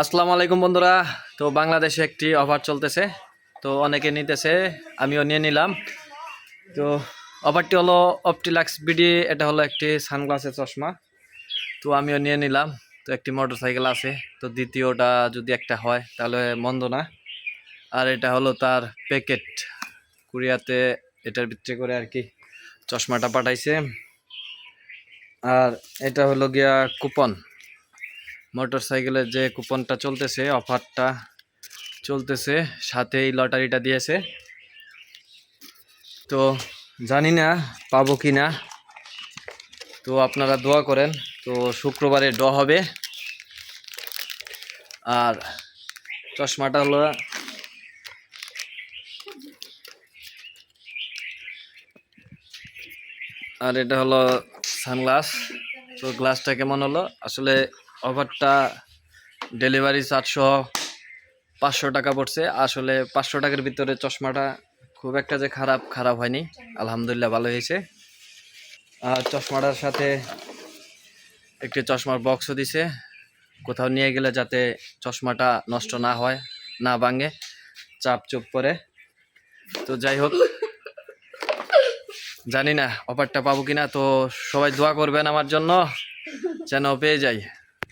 আসসালামু আলাইকুম বন্ধুরা। তো বাংলাদেশে একটি অফার চলতেছে। তো অনেকে নিতেছে, আমিও নিয়ে নিলাম। তো অফারটি হলো অপটিলাক্স বিডি এটা হলো একটি সানগ্লাসের চশমা। তো আমিও নিয়ে নিলাম। তো একটি মোটর সাইকেল আছে। তো দ্বিতীয়টা যদি একটা হয়, তাহলে মন্দ না। আর এটা হলো তার প্যাকেট কুরিয়াতে এটার ভিতরে করে আর কি চশমাটা পাঠাইছে। আর এটা হলো গিয়া কুপন মোটর সাইকেলের যে কুপনটা চলতেছে, অফারটা চলতেছে সাথে এই লটারিটা দিয়েছে। তো জানি না পাবো কি না। তো আপনারা দোয়া করেন, তো শুক্রবারে ড হবে। আর চশমাটা হলো আর এটা হলো সানগ্লাস। তো গ্লাসটা কেমন হলো? আসলে অফারটা ডেলিভারি চারশো পাঁচশো টাকা পড়ছে। আসলে পাঁচশো টাকার ভিতরে চশমাটা খুব একটা যে খারাপ খারাপ হয়নি। আলহামদুলিল্লাহ ভালো হয়েছে। আর চশমাটার সাথে একটি চশমার বক্সও দিছে। কোথাও নিয়ে গেলে যাতে চশমাটা নষ্ট না হয়, না ভাঙে, চাপ চুপ করে। তো যাই হোক, জানি না অফারটা পাবো কিনা। তো সবাই দোয়া করবেন আমার জন্য, যেন পেয়ে যাই।